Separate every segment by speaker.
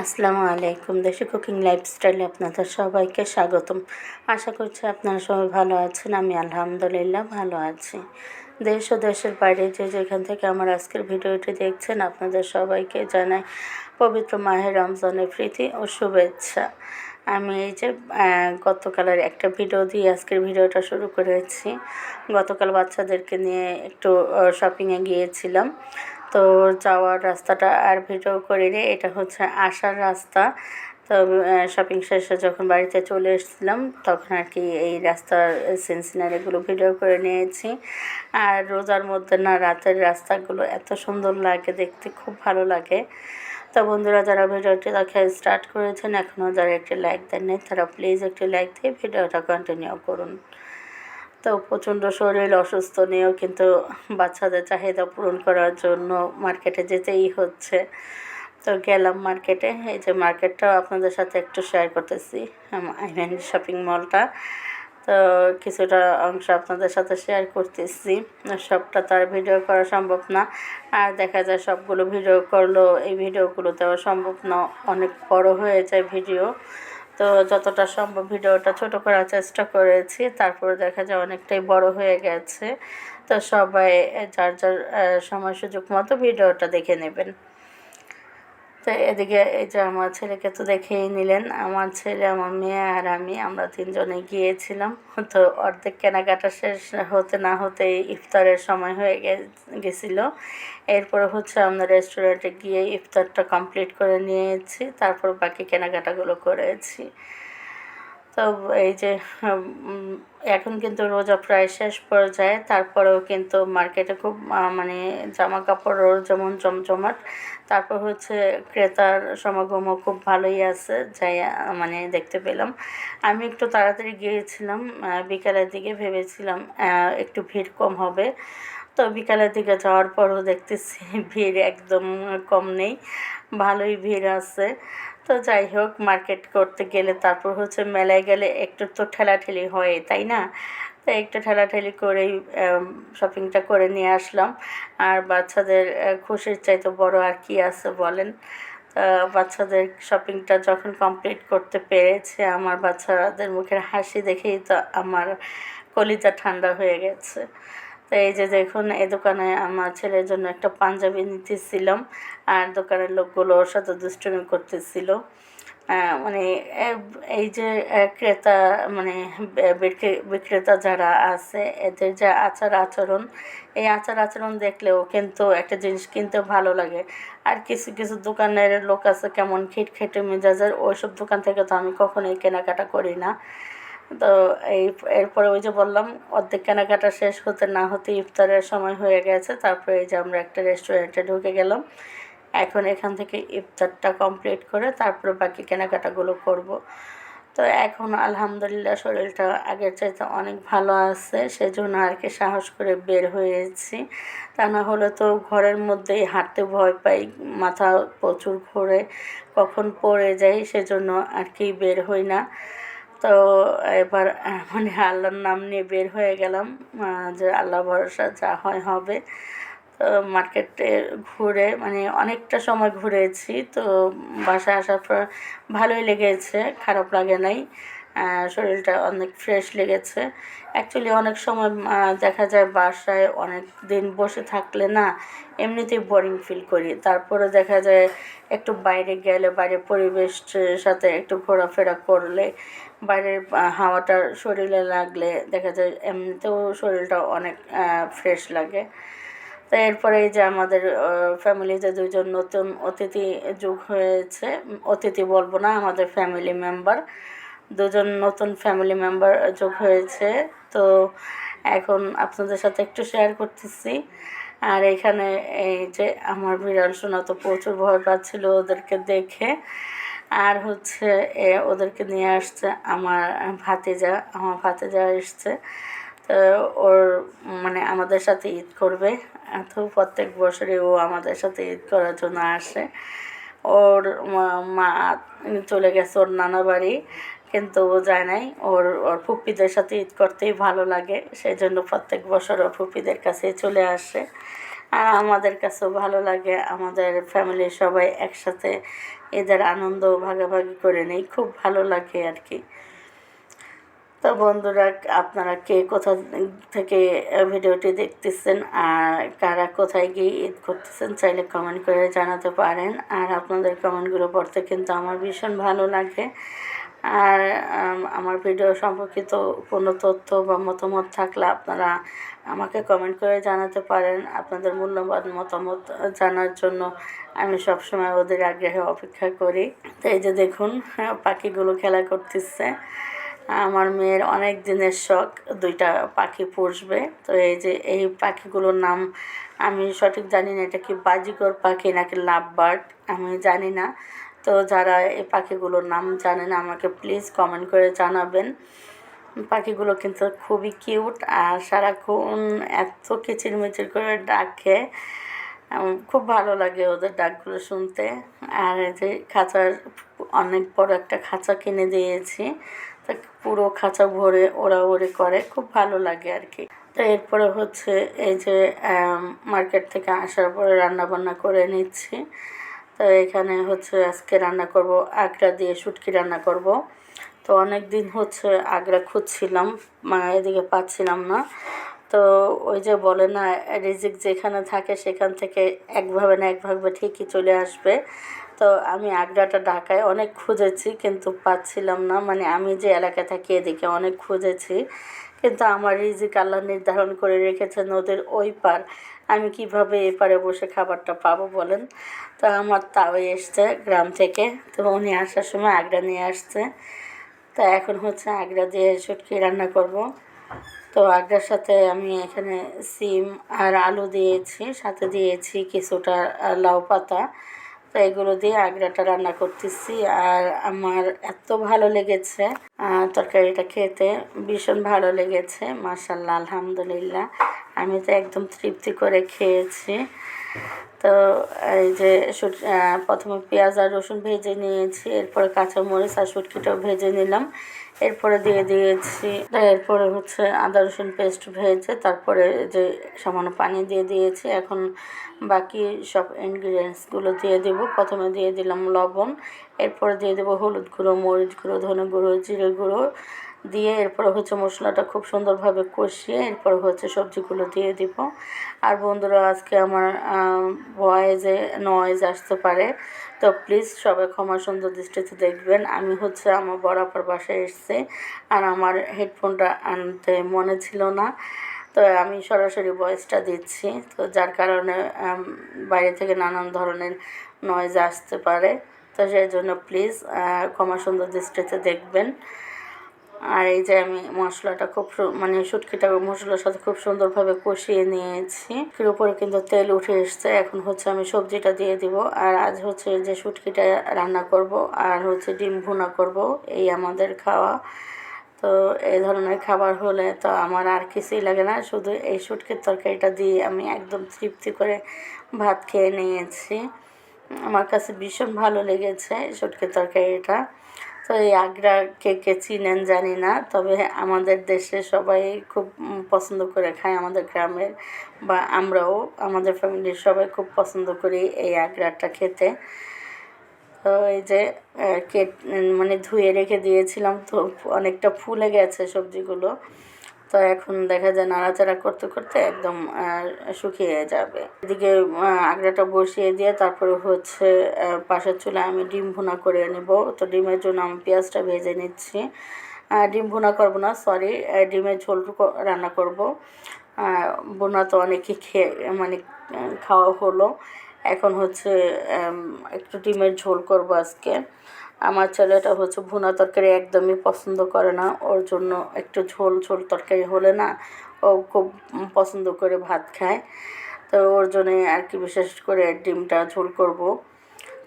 Speaker 1: আসসালামু আলাইকুম। দেশি কুকিং লাইফস্টাইলে আপনাদের সবাইকে স্বাগতম। আশা করছি আপনারা সবাই ভালো আছেন, আমি আলহামদুলিল্লাহ ভালো আছি। দেশ ও দেশের বাইরে যে যেখান থেকে আমার আজকের ভিডিওটি দেখছেন, আপনাদের সবাইকে জানাই পবিত্র মাহের রমজানের প্রীতি ও শুভেচ্ছা। আমি এই যে গতকালের একটা ভিডিও দিয়ে আজকের ভিডিওটা শুরু করেছি। গতকাল বাচ্চাদেরকে নিয়ে একটু শপিংয়ে গিয়েছিলাম। তো যাওয়ার রাস্তাটা আর ভিডিও করিনি, এটা হচ্ছে আসার রাস্তা। তো শপিং শেষে যখন বাড়িতে চলে এসেছিলাম, তখন আর কি এই রাস্তার সিন সিনারিগুলো ভিডিও করে নিয়েছি। আর রোজার মধ্যে না, রাতের রাস্তাগুলো এত সুন্দর লাগে, দেখতে খুব ভালো লাগে। তো বন্ধুরা, যারা ভিডিওটি দেখা স্টার্ট করেছেন, এখনও যারা একটি লাইক দেননি, তারা প্লিজ একটি লাইক দিয়ে ভিডিওটা কন্টিনিউ করুন। তো প্রচণ্ড শরীর অসুস্থ নিয়েও কিন্তু বাচ্চাদের চাহিদা পূরণ করার জন্য মার্কেটে যেতেই হচ্ছে। তো গেলাম মার্কেটে এই যে মার্কেটটাও আপনাদের সাথে একটু শেয়ার করতেছি। আই মিন শপিং মলটা তো কিছুটা অংশ আপনাদের সাথে শেয়ার করতেছি। সবটা তো আর ভিডিও করা সম্ভব না। আর দেখা যায় সবগুলো ভিডিও করলেও এই ভিডিওগুলো দেওয়া সম্ভব না। অনেক বড় হয়ে যায় ভিডিও তো যতটা সম্ভব ভিডিওটা ছোট করার চেষ্টা করেছি, তারপরে দেখা যায় অনেকটাই বড় হয়ে গেছে। তো সবাই, যার যার সময় সুযোগ মতো ভিডিওটা দেখে নেবেন। তো এদিকে এই যে আমার ছেলেকে তো দেখেই নিলেন। আমার ছেলে, আমার মেয়ে আর আমি, আমরা তিনজনে গিয়েছিলাম। তো অর্ধেক কেনাকাটা শেষ হতে না হতে ইফতারের সময় হয়ে গেছিল। এরপরে হচ্ছে আমরা রেস্টুরেন্টে গিয়ে ইফতারটা কমপ্লিট করে নিয়েছি। তারপর বাকি কেনাকাটাগুলো করেছি। তো এই যে এখন কিন্তু রোজা প্রায় শেষ পর্যায়ে, তারপরেও কিন্তু মার্কেটে খুব মানে জামা কাপড়ও যেমন জমজমাট, তারপর হচ্ছে ক্রেতার সমাগমও খুব ভালোই আছে, যাই মানে দেখতে পেলাম। আমি একটু তাড়াতাড়ি গিয়েছিলাম বিকালের দিকে ভেবেছিলাম একটু ভিড় কম হবে। তো বিকালের দিকে যাওয়ার পরও দেখতেছি ভিড় একদম কম নেই, ভালোই ভিড় আছে। তো যাই হোক মার্কেট করতে গেলে তারপর হচ্ছে মেলায় গেলে একটু তো ঠেলাঠেলি হয় তাই না? তো একটু ঠেলাঠেলি করেই শপিংটা করে নিয়ে আসলাম। আর বাচ্চাদের খুশির চাইতে বড় আর কি আছে বলেন? বাচ্চাদের শপিংটা যখন কমপ্লিট করতে পেরেছে, আমার বাচ্চাদের মুখের হাসি দেখেই তো আমার কলিজা ঠান্ডা হয়ে গেছে। তো এই যে দেখুন, এই দোকানে আমার ছেলের জন্য একটা পাঞ্জাবি নিতেছিলাম আর দোকানের লোকগুলো ওর সাথে দুষ্টুমি করতেছিল। মানে এই যে ক্রেতা মানে বিক্রে- বিক্রেতা যারা আছে, এদের যে আচার আচরণ, এই আচার আচরণ দেখলেও কিন্তু একটা জিনিস কিনতে ভালো লাগে। আর কিছু কিছু দোকানের লোক আছে কেমন খিটখিটে মেজাজের, ওইসব দোকান থেকে তো আমি কখনোই কেনাকাটা করি না। তো এই, এরপরে ওই যে বললাম, অর্ধেক কেনাকাটা শেষ হতে না হতে ইফতারের সময় হয়ে গেছে। তারপরে এই যে আমরা একটা রেস্টুরেন্টে ঢুকে গেলাম। এখন এখান থেকে ইফতারটা কমপ্লিট করে তারপরে বাকি কেনাকাটাগুলো করব। তো এখন আলহামদুলিল্লাহ শরীরটা আগের চাইতে অনেক ভালো আছে, সেজন্য আর কি সাহস করে বের হয়েছি। তা না হলে তো ঘরের মধ্যেই হাঁটতে ভয় পাই, মাথা প্রচুর ঘোরে, কখন পড়ে যাই, সেজন্য আর কি বের হই না। তো এবার মানে আল্লাহর নাম নিয়ে বের হয়ে গেলাম। যে আল্লাহ ভরসা যা হয় হবে। তো মার্কেটে ঘুরে মানে অনেকটা সময় ঘুরেছি। তো বাসায় আসার পর ভালোই লেগেছে, খারাপ লাগে নাই। শরীরটা অনেক ফ্রেশ লেগেছে। অ্যাকচুয়ালি অনেক সময় দেখা যায় বাসায় অনেক দিন বসে থাকলে না, এমনিতেই বোরিং ফিল করি। তারপরে দেখা যায় একটু বাইরে গেলে বাইরের পরিবেশের সাথে একটু ঘোরাফেরা করলে বাইরের হাওয়াটা শরীরে লাগলে দেখা যায় এমনিতেও শরীরটা অনেক ফ্রেশ লাগে। তো এরপরে যে আমাদের ফ্যামিলিতে দুজন নতুন অতিথি যোগ হয়েছে, অতিথি বলব না, আমাদের ফ্যামিলি মেম্বার দুজন নতুন ফ্যামিলি মেম্বার যোগ হয়েছে। তো এখন আপনাদের সাথে একটু শেয়ার করতেছি। আর এখানে এই যে আমার বিড়াল শোনা তো প্রচুর ভয় পাচ্ছিল ওদেরকে দেখে। আর হচ্ছে ওদেরকে নিয়ে আসছে আমার ভাতিজা আমার ভাতিজা এসছে। তো ওর মানে আমাদের সাথে ঈদ করবে। তো প্রত্যেক বছরই ও আমাদের সাথে ঈদ করার জন্য আসে। ওর মা- চলে গেছে, ওর নানা বাড়ি, কিন্তু ও যায় নাই। ওর ওর ফুপ্পিদের সাথে ঈদ করতেই ভালো লাগে। সেই জন্য প্রত্যেক বছর ওর ফুপ্পিদের কাছেই চলে আসে। আর আমাদের কাছেও ভালো লাগে, আমাদের ফ্যামিলির সবাই একসাথে এদের আনন্দ ভাগাভাগি করে নেই খুব ভালো লাগে আর কি। তো বন্ধুরা, আপনারা কে কোথা থেকে ভিডিওটি দেখতেছেন আর কারা কোথায় গিয়ে ঈদ করতেছেন চাইলে কমেন্ট করে জানাতে পারেন। আর আপনাদের কমেন্টগুলো পড়তে কিন্তু আমার ভীষণ ভালো লাগে। আর আমার ভিডিও সম্পর্কিত কোনো তথ্য বা মতামত থাকলে আপনারা আমাকে কমেন্ট করে জানাতে পারেন আপনাদের মূল্যবান মতামত জানার জন্য আমি সবসময় ওদের আগ্রহে অপেক্ষা করি। তো এই যে দেখুন, পাখিগুলো খেলা করতেছে। আমার মেয়ের অনেক দিনের শখ, দুইটা পাখি পুষবে। তো এই যে এই পাখিগুলোর নাম আমি সঠিক জানি না, এটা কি বাজিকর পাখি নাকি লাভ বার্ড আমি জানি না। তো যারা এই পাখিগুলোর নাম জানেন, আমাকে প্লিজ কমেন্ট করে জানাবেন। পাখিগুলো কিন্তু খুবই কিউট আর সারাক্ষণ এত কিচিরমিচির করে ডাকে। খুব ভালো লাগে ওদের ডাকগুলো শুনতে। আর এই যে খাঁচার অনেক বড় একটা খাঁচা কিনে দিয়েছি। তা পুরো খাঁচা ভরে ওরা ওরে করে, খুব ভালো লাগে আর কি। তো এরপরে হচ্ছে এই যে মার্কেট থেকে আসার পরে রান্না বান্না করে নিচ্ছি। তো এখানে হচ্ছে আজকে রান্না করব আগ্রা দিয়ে শুটকি রান্না করব। তো অনেক দিন হচ্ছে আগ্রা খুঁজছিলাম এদিকে পাচ্ছিলাম না। তো ওই যে বলে না, রিজিক যেখানে থাকে সেখান থেকে একভাবে না একভাবে ঠিকই চলে আসবে। তো আমি আগ্রাটা ঢাকায় অনেক খুঁজেছি কিন্তু পাচ্ছিলাম না। মানে আমি যে এলাকায় থাকি এদিকে অনেক খুঁজেছি। কিন্তু আমার রিজিক আল্লাহ নির্ধারণ করে রেখেছে নদীর ওই পার। আমি কীভাবে এপারে বসে খাবারটা পাবো বলেন? তো আমার তাও এসছে গ্রাম থেকে। তো উনি আসার সময় আগ্রা নিয়ে আসছে। তা এখন হচ্ছে আগ্রা দিয়ে শুটকি রান্না করব। তো আগ্রার সাথে আমি এখানে সিম আর আলু দিয়েছি, সাথে দিয়েছি কিছুটা লাউ পাতা। তো এগুলো দিয়ে আগ্রাটা রান্না করতেছি আর আমার এত ভালো লেগেছে তরকারিটা খেতে ভীষণ ভালো লেগেছে মাসাল্লাহ আলহামদুলিল্লাহ। আমি তো একদম তৃপ্তি করে খেয়েছি। তো এই যে প্রথমে পেঁয়াজ আর রসুন ভেজে নিয়েছি, এরপরে কাঁচামরিচ আর সুটকিটাও ভেজে নিলাম। এরপরে দিয়ে দিয়েছি, এরপরে হচ্ছে আদা রসুন পেস্ট ভেজে তারপরে যে সামান্য পানি দিয়ে দিয়েছি, এখন বাকি সব ইনগ্রিডিয়েন্টসগুলো দিয়ে দেব। প্রথমে দিয়ে দিলাম লবণ, এরপরে দিয়ে দেবো হলুদ গুঁড়ো, মরিচ গুঁড়ো, ধনে গুঁড়ো, জিরে গুঁড়ো দিয়ে এরপর হচ্ছে মশলাটা খুব সুন্দরভাবে কষিয়ে এরপর হচ্ছে সবজিগুলো দিয়ে দিব। আর বন্ধুরা, আজকে আমার ভয়েসে নয়েজ আসতে পারে। তো প্লিজ সবাই ক্ষমা সুন্দর দৃষ্টিতে দেখবেন। আমি হচ্ছে আমার বরাবর বাসায় এসছি আর আমার হেডফোনটা আনতে মনে ছিল না। তো আমি সরাসরি ভয়েসটা দিচ্ছি। তো যার কারণে বাইরে থেকে নানান ধরনের নয়েজ আসতে পারে। তো সেই জন্য প্লিজ ক্ষমা সুন্দর দৃষ্টিতে দেখবেন। আর এই যে আমি মশলাটা খুব মানে শুটকিটা মশলার সাথে খুব সুন্দরভাবে কষিয়ে নিয়েছি। এর উপরে কিন্তু তেল উঠে এসছে। এখন হচ্ছে আমি সবজিটা দিয়ে দিব। আর আজ হচ্ছে যে শুটকিটা রান্না করব আর হচ্ছে ডিম ভুনা করব। এই আমাদের খাওয়া। তো এই ধরনের খাবার হলে তো আমার আর কিছুই লাগে না। শুধু এই শুটকির তরকারিটা দিয়ে আমি একদম তৃপ্তি করে ভাত খেয়ে নিয়েছি। আমার কাছে ভীষণ ভালো লেগেছে শুটকির তরকারিটা। তো এই আগ্রা কে কে চিনেন জানি না, তবে আমাদের দেশে সবাই খুব পছন্দ করে খায় আমাদের গ্রামের বা আমরাও, আমাদের ফ্যামিলির সবাই খুব পছন্দ করি এই আগ্রাটা খেতে। তো এই যে কেট মানে ধুয়ে রেখে দিয়েছিলাম তো অনেকটা ফুলে গেছে সবজিগুলো। তো এখন দেখা যায় নাড়াচাড়া করতে করতে একদম শুকিয়ে যাবে। এদিকে আগ্রাটা বসিয়ে দিয়ে তারপরে হচ্ছে পাশের চুলায় আমি ডিম ভুনা করে নেব। তো ডিমের জন্য আমি পেঁয়াজটা ভেজে নিচ্ছি। ডিম ভুনা করব না সরি ডিমের ঝোল রান্না করব। বোনা তো অনেকে খেয়ে মানে খাওয়া হলো। এখন হচ্ছে একটু ডিমের ঝোল করব আজকে। আমার ছেলেটা হচ্ছে ভুনা তরকারি একদমই পছন্দ করে না, ওর জন্য একটু ঝোল ঝোল তরকারি হলে না ও খুব পছন্দ করে ভাত খায়। তো ওর জন্যে আর কি বিশেষ করে ডিমটা ঝোল করব।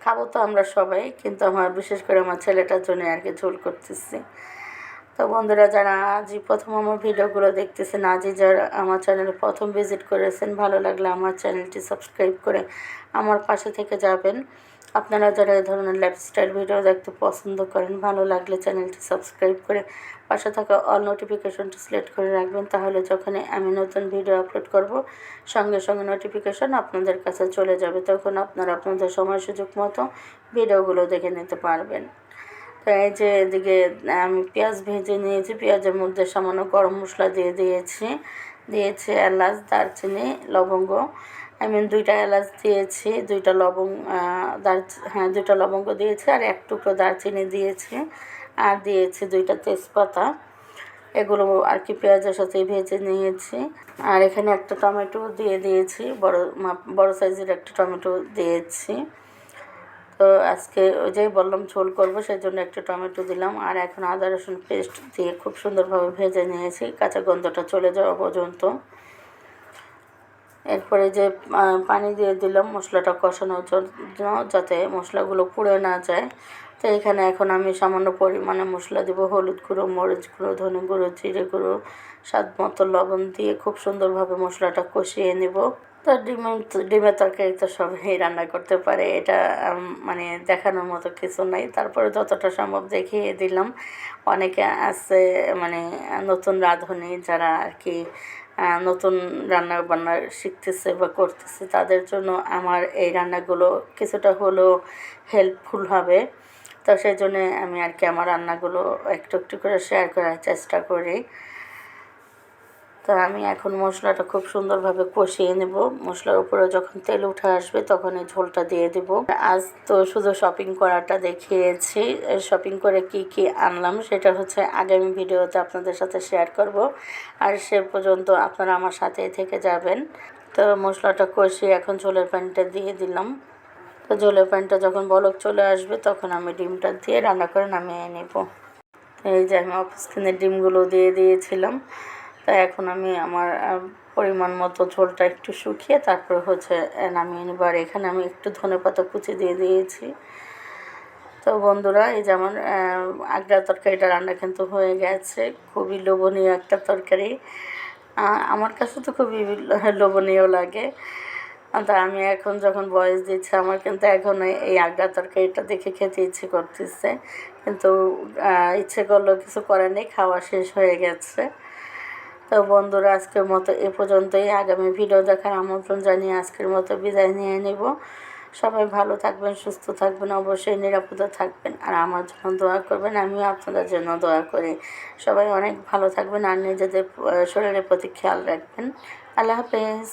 Speaker 1: খাব তো আমরা সবাই, কিন্তু আমার বিশেষ করে আমার ছেলেটার জন্য আর কি ঝোল করতেছি। তো বন্ধুরা, যারা আজই প্রথম আমার ভিডিওগুলো দেখতেছেন আজই যারা আমার চ্যানেলে প্রথম ভিজিট করেছেন, ভালো লাগলে আমার চ্যানেলটি সাবস্ক্রাইব করে আমার পাশে থেকে যাবেন। আপনারা যারা এই ধরনের লাইফস্টাইল ভিডিও দেখতে পছন্দ করেন, ভালো লাগলে চ্যানেলটি সাবস্ক্রাইব করে পাশে থাকা অল নোটিফিকেশনটি সিলেক্ট করে রাখবেন। তাহলে যখনই আমি নতুন ভিডিও আপলোড করব, সঙ্গে সঙ্গে নোটিফিকেশন আপনাদের কাছে চলে যাবে। তখন আপনারা আপনাদের সময় সুযোগ মতো ভিডিওগুলো দেখে নিতে পারবেন। তো এই যে এদিকে আমি পেঁয়াজ ভেজে নিয়েছি। পেঁয়াজের মধ্যে সামান্য গরম মশলা দিয়ে দিয়েছি। দিয়েছি এলাচ, দারচিনি, লবঙ্গ আই মিন দুইটা এলাচ দিয়েছি, দুইটা লবং দার হ্যাঁ দুইটা লবঙ্গ দিয়েছি আর এক টুকরো দারচিনি দিয়েছি আর দিয়েছি দুইটা তেজপাতা। এগুলো আর কি পেঁয়াজের সাথে ভেজে নিয়েছি। আর এখানে একটা টমেটো দিয়ে দিয়েছি, বড় বড় সাইজের একটা টমেটো দিয়েছি। তো আজকে ওই যে বললাম ঝোল করব সেই জন্য একটু টমেটো দিলাম। আর এখন আদা রসুন পেস্ট দিয়ে খুব সুন্দরভাবে ভেজে নিয়েছি, কাঁচা গন্ধটা চলে যাওয়া পর্যন্ত। এরপরে যে পানি দিয়ে দিলাম মশলাটা কষানোর জন্য, যাতে মশলাগুলো পুড়ে না যায়। তো এখানে এখন আমি সামান্য পরিমাণে মশলা দিব, হলুদ গুঁড়ো, মরিচ গুঁড়ো, ধনে গুঁড়ো, জিরে গুঁড়ো, স্বাদ মতো লবণ দিয়ে খুব সুন্দরভাবে মশলাটা কষিয়ে নেব। তো ডিমের ডিমের তরকারি তো সবাই রান্না করতে পারে, এটা মানে দেখানোর মতো কিছু নাই। তারপরে যতটা সম্ভব দেখিয়ে দিলাম। অনেকে আছে মানে নতুন রাঁধুনি যারা আর কি নতুন রান্না বান্না শিখতেছে বা করতেছে, তাদের জন্য আমার এই রান্নাগুলো কিছুটা হলেও হেল্পফুল হবে। তো সেই জন্যে আমি আর কি আমার রান্নাগুলো একটু একটু করে শেয়ার করার চেষ্টা করি। তো আমি এখন মশলাটা খুব সুন্দরভাবে কষিয়ে নেব। মশলার উপরে যখন তেল উঠে আসবে তখন এই ঝোলটা দিয়ে দেব। আজ তো শুধু শপিং করাটা দেখিয়েছি। শপিং করে কি কি আনলাম সেটা হচ্ছে আগামী ভিডিওতে আপনাদের সাথে শেয়ার করব। আর সে পর্যন্ত আপনারা আমার সাথে থেকে যাবেন। তো মশলাটা কষিয়ে এখন ঝোলের পানিটা দিয়ে দিলাম। তো ঝোলের পানিটা যখন বলক চলে আসবে তখন আমি ডিমটা দিয়ে রান্না করে নামিয়ে নেব। এই যে আমি অফিস ডিমগুলো দিয়ে দিয়েছিলাম। তাই এখন আমি আমার পরিমাণ মতো ঝোলটা একটু শুকিয়ে তারপর হচ্ছে নামিয়ে নেব। আর এখানে আমি একটু ধনে পাতা কুচি দিয়ে দিয়েছি। তো বন্ধুরা, এই যেমন আগ্রা তরকারিটা রান্না কিন্তু হয়ে গেছে। খুবই লোভনীয় একটা তরকারি। আমার কাছে তো খুবই লোভনীয় লাগে। তা আমি এখন যখন বয়স দিচ্ছি, আমার কিন্তু এখন এই আগ্রা তরকারিটা দেখে খেতে ইচ্ছে করতেছে। কিন্তু ইচ্ছে করলেও কিছু করে নেই, খাওয়া শেষ হয়ে গেছে। তো বন্ধুরা, আজকের মতো এ পর্যন্তই। আগামী ভিডিও দেখার আমন্ত্রণ জানিয়ে আজকের মতো বিদায় নিয়ে নেব। সবাই ভালো থাকবেন, সুস্থ থাকবেন, অবশ্যই নিরাপদে থাকবেন। আর আমার জন্য দোয়া করবেন, আমিও আপনাদের জন্য দোয়া করি। সবাই অনেক ভালো থাকবেন আর নিজেদের শরীরের প্রতি খেয়াল রাখবেন। আল্লাহ হাফেজ।